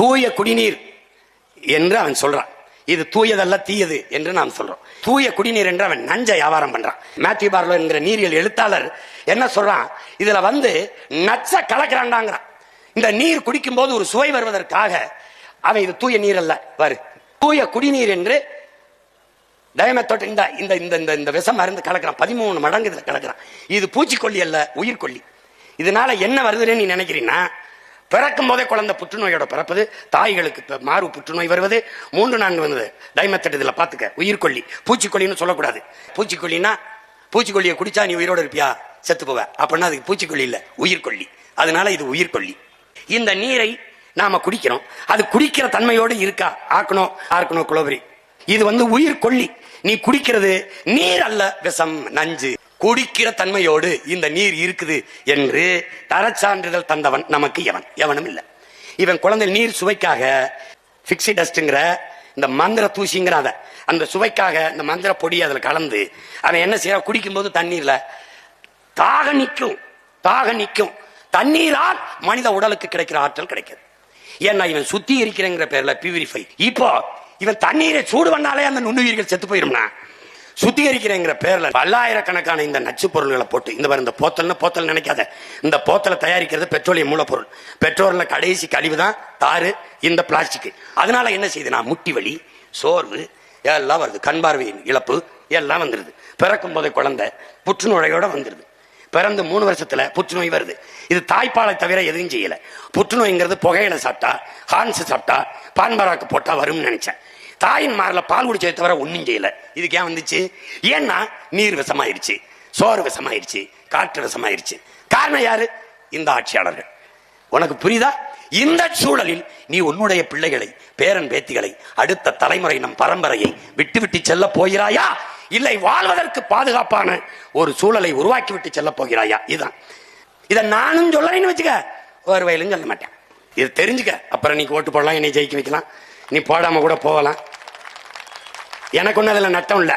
தூய குடிநீர் என்று அவன் சொல்றான். இது தூயதல்ல தீயது என்று நாம் சொல்றோம். தூய குடிநீர் என்று அவன் நஞ்ச வியாபாரம் பண்றான். மேத்யூ பார்லோ என்கிற நீரியல் எழுத்தாளர் என்ன சொல்றான்? இதுல வந்து நச்ச கலக்கிறான்டாங்கிறான். இந்த நீர் குடிக்கும் போது ஒரு சுவை வருவதற்காக அவன் இது தூய நீர் அல்ல. பாரு தூய குடிநீர் என்று டயமெத்தோட் இந்த இந்த இந்த இந்த இந்த விஷம் மருந்து கலக்கிறான். பதிமூணு மடங்கு இதில் கலக்கிறான். இது பூச்சிக்கொல்லி அல்ல உயிர்கொல்லி இதனால என்ன வருதுன்னு நீ நினைக்கிறீன்னா பிறக்கும் போதே குழந்தை புற்றுநோயோட பிறப்பது தாய்களுக்கு மாறு புற்றுநோய் வருவது மூன்று நான்கு வந்தது. டைமெத்தட் இதில் பார்த்துக்க உயிர்கொல்லி பூச்சிக்கொல்லின்னு சொல்லக்கூடாது. பூச்சிக்கொல்லினா பூச்சிக்கொல்லியை குடிச்சா நீ உயிரோடு இருப்பியா? செத்து போவ. அப்படின்னா அதுக்கு பூச்சிக்கொல்லி இல்லை. உயிர்கொல்லி அதனால இது உயிர்கொல்லி இந்த நீரை நாம குடிக்கிறோம். அது குடிக்கிற தன்மையோடு இருக்கா? ஆக்கணோ ஆர்க்கணோ குளோபரி. இது வந்து உயிர் கொல்லி நீ குடிக்கிறது நீர் அல்ல விஷம் நஞ்சு. குடிக்கிற தன்மையோடு இந்த நீர் இருக்குது என்று தரச்சான்றிதழ் தந்தவன் நமக்கு எவன்? எவனும் இல்லை. இவன் குழந்தை நீர் சுவைக்காக ஃபிக்ஸி டஸ்ட்ங்கிற இந்த மந்திர தூசிங்கிற அதை அந்த சுவைக்காக இந்த மந்திர பொடி அதில் கலந்து அவன் என்ன செய்யறான் குடிக்கும்போது தண்ணீர்ல தாக நிற்கும் தாக நிற்கும். தண்ணீரால் மனித உடலுக்கு கிடைக்கிற ஆற்றல் கிடைக்கிறது ஏன்னா இவன் சுத்தி இருக்கிறேங்கிற பேர்ல பியூரிஃபை இப்போ இவன் தண்ணீரை சூடு பண்ணாலே அந்த நுண்ணுயிர்கள் செத்து போயிரும்னா சுத்திகரிக்கிறேங்கிற பேர்ல பல்லாயிரக்கணக்கான இந்த நச்சு பொருள்களை போட்டு இந்த மாதிரி இந்த போத்தல்னு போத்தல் நினைக்காத. இந்த போத்தலை தயாரிக்கிறது பெட்ரோலியம் மூலப்பொருள். பெட்ரோல்ல கடைசி கழிவு தான் தாறு இந்த பிளாஸ்டிக் அதனால என்ன செய்யுதுன்னா முட்டி வலி சோர்வு எல்லாம் வருது. கண் பார்வையின் இழப்பு எல்லாம் வந்துருது. பிறக்கும் போதே குழந்தை புற்றுநோயோட வந்துருது. பிறந்து மூணு வருஷத்துல புற்றுநோய் வருது. இது தாய்ப்பாலை தவிர எதுவும் செய்யல. புற்றுநோய்ங்கிறது புகையில சாப்பிட்டா ஹான்ஸ் சாப்பிட்டா பான்பராக்கு போட்டா வரும்னு நினைச்சேன். தாயின் மாரில் பால் குடிச்சதை தவிர ஒன்றும் செய்யலை. இதுக்கு ஏன் வந்துச்சு? ஏன்னா நீர் விஷமாயிருச்சு சோறு விஷமாயிருச்சு காற்று விஷமாயிருச்சு. காரணம் யாரு? இந்த ஆட்சியாளர்கள். உனக்கு புரியுதா? இந்த சூழலில் நீ உன்னுடைய பிள்ளைகளை பேரன் பேத்திகளை அடுத்த தலைமுறை நம் பரம்பரையை விட்டு விட்டு செல்ல போகிறாயா? இல்லை வாழ்வதற்கு பாதுகாப்பான ஒரு சூழலை உருவாக்கி விட்டு செல்ல போகிறாயா? இதுதான். இதை நானும் சொல்லலைன்னு வச்சுக்க ஒரு வயலும் சொல்ல மாட்டேன். இது தெரிஞ்சுக்க. அப்புறம் நீ ஓட்டு போடலாம் என்னை ஜெயிக்க வைக்கலாம். நீ போடாம கூட போகலாம். எனக்கு ஒன்றும் அதில் நட்டம் இல்லை.